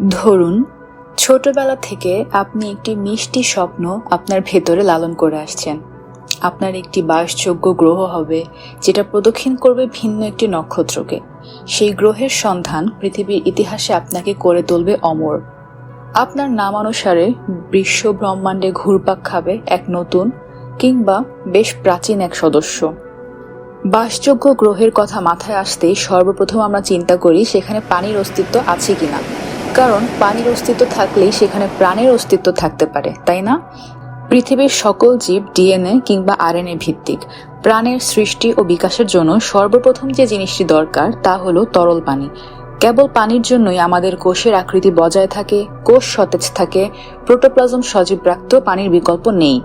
ধরুন, ছোটবেলা থেকে আপনি একটি মিষ্টি স্বপ্ন আপনার ভেতরে লালন করে আসছেন। আপনার একটি বাসযোগ্য গ্রহ হবে, যেটা প্রদক্ষিণ করবে ভিন্ন একটি নক্ষত্রকে। সেই গ্রহের সন্ধান পৃথিবীর ইতিহাসে আপনাকে করে তুলবে অমর। আপনার নামানুসারে বিশ্ব ব্রহ্মাণ্ডে ঘুরপাক খাবে এক নতুন কিংবা বেশ প্রাচীন এক সদস্য। বাসযোগ্য গ্রহের কথা মাথায় আসতেই সর্বপ্রথম আমরা চিন্তা করি সেখানে পানির অস্তিত্ব আছে কিনা। কারণ পানির অস্তিত্ব থাকলেই সেখানে প্রাণের অস্তিত্ব থাকতে পারে, তাই না? পৃথিবীর সকল জীব ডিএনএ কিংবা আরএনএ ভিত্তিক। প্রাণের সৃষ্টি ও বিকাশের জন্য সর্বপ্রথম যে জিনিসটি দরকার তা হলো তরল পানি। কেবল পানির জন্যই আমাদের কোষের আকৃতি বজায় থাকে, কোষ সতেজ থাকে, প্রোটোপ্লাজম সজীব পানির বিকল্প নেই।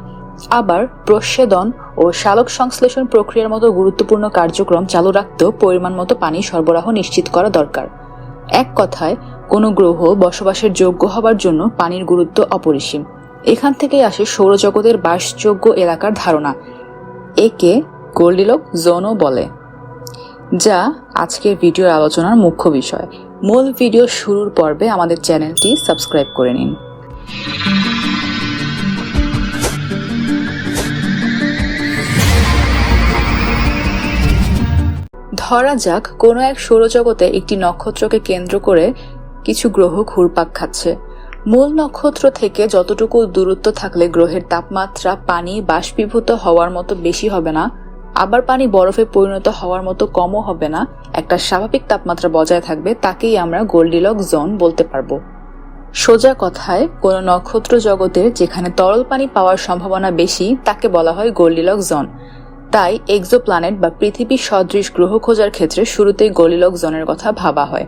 আবার প্রস্বেদন ও শালক সংশ্লেষণ প্রক্রিয়ার মতো গুরুত্বপূর্ণ কার্যক্রম চালু রাখতেও পরিমাণ মতো পানি সরবরাহ নিশ্চিত করা দরকার। এক কথায়, কোনো গ্রহ বসবাসের যোগ্য হবার জন্য পানির গুরুত্ব অপরিসীম। এখান থেকেই আসে সৌরজগতের বাসযোগ্য এলাকার ধারণা, একে গোল্ডিলক জোনও বলে, যা আজকের ভিডিওর আলোচনার মুখ্য বিষয়। মূল ভিডিও শুরুর পর্বে আমাদের চ্যানেলটি সাবস্ক্রাইব করে নিন। ধরা যাক, কোনো এক সৌরজগতে একটি নক্ষত্রকে কেন্দ্র করে কিছু গ্রহ ঘুরপাক খাচ্ছে। মূল নক্ষত্র থেকে যতটুকু দূরত্ব থাকলে গ্রহের তাপমাত্রা পানি বাষ্পীভূত হওয়ার মতো বেশি হবে না, আবার পানি বরফে পরিণত হওয়ার মতো কমও হবে না, একটা স্বাভাবিক তাপমাত্রা বজায় থাকবে, তাকেই আমরা গোল্ডিলক জোন বলতে পারব। সোজা কথায়, কোনো নক্ষত্র জগতের যেখানে তরল পানি পাওয়ার সম্ভাবনা বেশি, তাকে বলা হয় গোল্ডিলক জোন। তাই এক্সোপ্ল্যানেট বা পৃথিবী সদৃশ গ্রহ খোঁজার ক্ষেত্রে শুরুতেই গোলিলক জোনের কথা ভাবা হয়।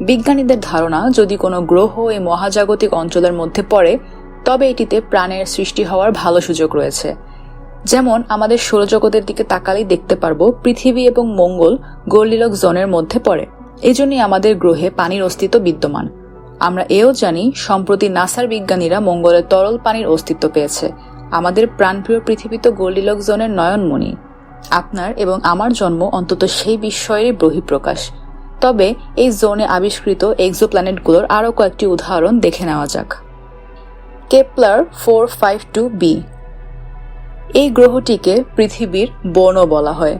বিজ্ঞানীদের ধারণা, যদি কোনো গ্রহ এই মহাজাগতিক অঞ্চলের মধ্যে পড়ে, তবে এটিতে প্রাণের সৃষ্টি হওয়ার ভালো সুযোগ রয়েছে। যেমন, আমাদের সৌরজগতের দিকে তাকালেই দেখতে পারব পৃথিবী এবং মঙ্গল গোল্ডিলক জোনের মধ্যে পড়ে। এজন্যই আমাদের গ্রহে পানির অস্তিত্ব বিদ্যমান। আমরা এও জানি, সম্প্রতি নাসার বিজ্ঞানীরা মঙ্গলের তরল পানির অস্তিত্ব পেয়েছে। আমাদের প্রাণপ্রিয় পৃথিবী তো গোল্ডিলক জোনের নয়নমণি। আপনার এবং আমার জন্ম অন্তত সেই বিস্ময়েরই বহিঃপ্রকাশ। তবে এই জোনে আবিষ্কৃত এক্সোপ্ল্যানেটগুলোর আরও কয়েকটি উদাহরণ দেখে নেওয়া যাক। Kepler four five two B. এই গ্রহটিকে পৃথিবীর বনও বলা হয়।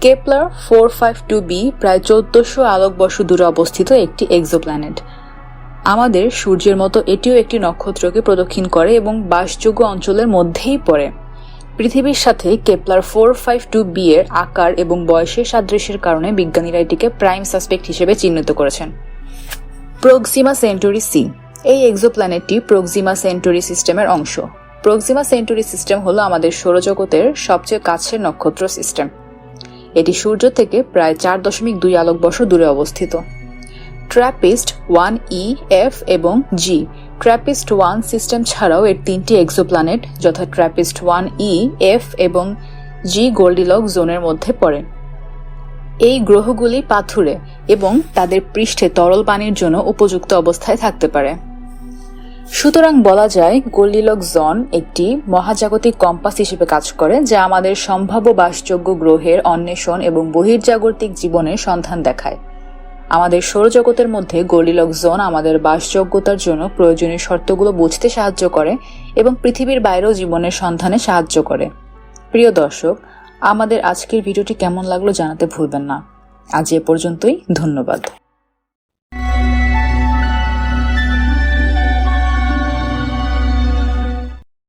Kepler four five two B প্রায় চোদ্দশো আলোকবর্ষ দূরে অবস্থিত একটি এক্সোপ্ল্যানেট আমাদের সূর্যের মতো এটিও একটি নক্ষত্রকে প্রদক্ষিণ করে এবং বাসযোগ্য অঞ্চলের মধ্যেই পড়ে। পৃথিবীর সাথে Kepler four five two B এর আকার এবং বয়সের সাদৃশ্যের কারণে বিজ্ঞানীরা এটিকে প্রাইম সাসপেক্ট হিসেবে চিহ্নিত করেছেন। প্রক্সিমা সেন্টুরি সি, এই এক্সোপ্ল্যানেটটি প্রক্সিমা সেন্টুরি সিস্টেমের অংশ। প্রক্সিমা সেন্টুরি সিস্টেম হলো আমাদের সৌরজগতের সবচেয়ে কাছের নক্ষত্র সিস্টেম। এটি সূর্য থেকে প্রায় চার দশমিক দুই আলোকবর্ষ দূরে অবস্থিত। ট্র্যাপিস্ট ওয়ান ই, এফ এবং জি ট্র্যাপিস্ট ওয়ান সিস্টেম ছাড়াও এর তিনটি এক্সোপ্ল্যানেট যথা ট্র্যাপিস্ট ওয়ান ই এফ এবং জি গোল্ডিলক জোনের মধ্যে পড়ে। এই গ্রহগুলি পাথুরে এবং তাদের পৃষ্ঠে তরল পানির জন্য উপযুক্ত অবস্থায় থাকতে পারে। সুতরাং বলা যায় গোল্ডিলক জোন একটি মহাজাগতিক কম্পাস হিসেবে কাজ করে, যা আমাদের সম্ভাব্য বাসযোগ্য গ্রহের অন্বেষণ এবং বহির্জাগতিক জীবনের সন্ধান দেখায়। আমাদের সৌরজগতের মধ্যে গোল্ডিলক জোন আমাদের বাসযোগ্যতার জন্য প্রয়োজনীয় শর্তগুলো বুঝতে সাহায্য করে এবং পৃথিবীর বাইরেও জীবনের সন্ধানে সাহায্য করে। প্রিয় দর্শক, আমাদের আজকের ভিডিওটি কেমন লাগল জানাতে ভুলবেন না। আজ এ পর্যন্তই, ধন্যবাদ।